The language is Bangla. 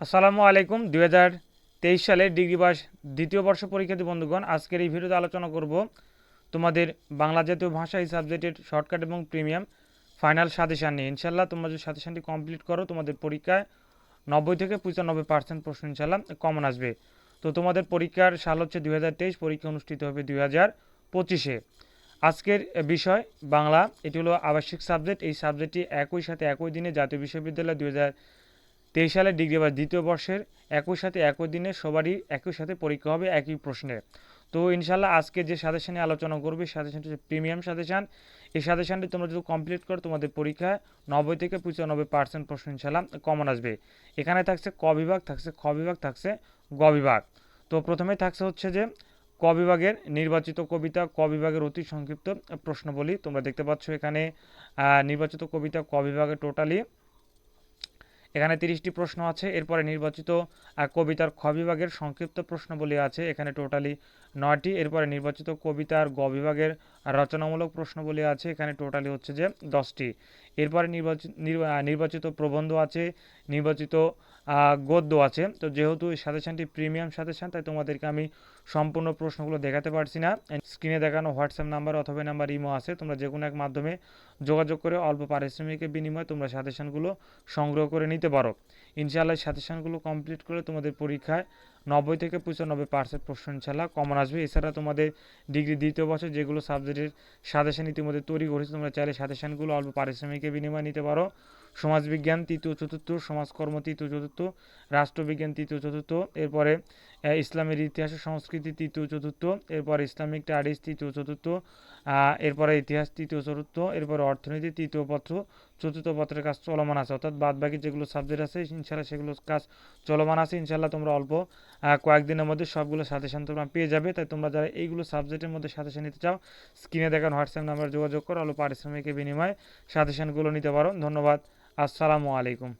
আসসালামু আলাইকুম। দুই হাজার তেইশ সালের ডিগ্রি পাস দ্বিতীয় বর্ষ পরীক্ষার্থী বন্ধুগণ, আজকের এই ভিডিওতে আলোচনা করব তোমাদের বাংলা জাতীয় ভাষা এই সাবজেক্টের শর্টকাট এবং প্রিমিয়াম ফাইনাল সাজেশান নিয়ে। ইনশাল্লাহ তোমরা যদি সাজেশানটি কমপ্লিট করো, তোমাদের পরীক্ষায় নব্বই থেকে পঁচানব্বই পার্সেন্ট প্রশ্ন ইনশাল্লাহ কমন আসবে। তো তোমাদের পরীক্ষার সাল হচ্ছে দুই হাজার তেইশ, পরীক্ষা অনুষ্ঠিত হবে দুই হাজার পঁচিশে। আজকের বিষয় বাংলা, এটি হলো আবাসিক সাবজেক্ট। এই সাবজেক্টটি একই সাথে একই দিনে জাতীয় বিশ্ববিদ্যালয় দুই হাজার তেইশ সালের ডিগ্রি বা দ্বিতীয় বর্ষের একই সাথে একই দিনে সবারই একই সাথে পরীক্ষা হবে একই প্রশ্নে তো ইনশাল্লাহ আজকে যে সাজেশনে আলোচনা করবে সাজেশনটি হচ্ছে প্রিমিয়াম সাজেশান। এই সাজেশনটি তোমরা যদি কমপ্লিট করো, তোমাদের পরীক্ষায় নব্বই থেকে পঁচানব্বই পার্সেন্ট প্রশ্ন ইনশাল্লাহ কমন আসবে। এখানে থাকছে ক বিভাগ, থাকছে খ বিভাগ, থাকছে গ বিভাগ। তো প্রথমে থাকছে হচ্ছে যে ক বিভাগের নির্বাচিত কবিতা, ক বিভাগের অতি সংক্ষিপ্ত প্রশ্নবলী। তোমরা দেখতে পাচ্ছ এখানে নির্বাচিত কবিতা, ক বিভাগে টোটালি এখানে তিরিশটি প্রশ্ন আছে। এরপরে নির্বাচিত কবিতার খ বিভাগের সংক্ষিপ্ত প্রশ্নবলী আছে। এখানে টোটালি নয়টি। এরপরে নির্বাচিত কবিতার গ বিভাগের রচনামূলক প্রশ্নবলী আছে। এখানে টোটালি হচ্ছে যে দশটি। এরপরে নির্বাচিত নির্বাচিত প্রবন্ধ আছে। নির্বাচিত গদ্য আছে। তো যেহেতু এই সাজেশনটি প্রিমিয়াম সাজেশন তাই তোমাদেরকে আমি সম্পূর্ণ প্রশ্নগুলো দেখাতে পারছি না। স্ক্রিনে দেখানো হোয়াটসঅ্যাপ নাম্বার অথবা নাম্বার ইমো আছে। তোমরা যে কোনো এক মাধ্যমে যোগাযোগ করে অল্প পারিশ্রমিকের বিনিময়ে তোমরা সাজেশনগুলো সংগ্রহ করে নিতে পারো। ইনশাআল্লাহ, সাজেশনগুলো কমপ্লিট করে তোমাদের পরীক্ষায় নব্বই থেকে পঁচানব্বই পার্সেন্ট প্রশ্ন ইনশাল্লাহ কমন আসবে। এছাড়া তোমাদের ডিগ্রি দ্বিতীয় বছর যেগুলো সাবজেক্টের সাজেশন ইতিমধ্যে তৈরি করেছে, তোমরা চাইলে সাজেশনগুলো অল্প পারিশ্রমিকের বিনিময়ে নিতে পারো। সমাজবিজ্ঞান, তৃতীয় চতুর্থ, সমাজকর্ম, তৃতীয় চতুর্থ, রাষ্ট্রবিজ্ঞান, তৃতীয় চতুর্থ, এরপরে ইসলামের ইতিহাস সংস্কৃতি, তৃতীয় চতুর্থ, এরপরে ইসলামিক স্টাডিজ তৃতীয় চতুর্থ এরপরে ইতিহাস, তৃতীয় চতুর্থ, এরপরে অর্থনীতি, তৃতীয় পত্র, চতুর্থ পত্রের কাজ চলমান আছে। অর্থাৎ বাদ বাকি যেগুলো সাবজেক্ট আছে ইনশাল্লাহ সেগুলো কাজ চলমান আছে। ইনশাল্লাহ তোমরা অল্প কয়েকদিনের মধ্যে সবগুলো সাজেশন তোমরা পেয়ে যাবে। তাই তোমরা যারা এইগুলো সাবজেক্টের মধ্যে সাজেশন নিতে চাও স্ক্রিনে দেখান হোয়াটসঅ্যাপ নাম্বার যোগাযোগ করো, অল্প পারিশ্রমিকের বিনিময়ে সাজেশনগুলো নিতে পারো। ধন্যবাদ। আসসালামু আলাইকুম।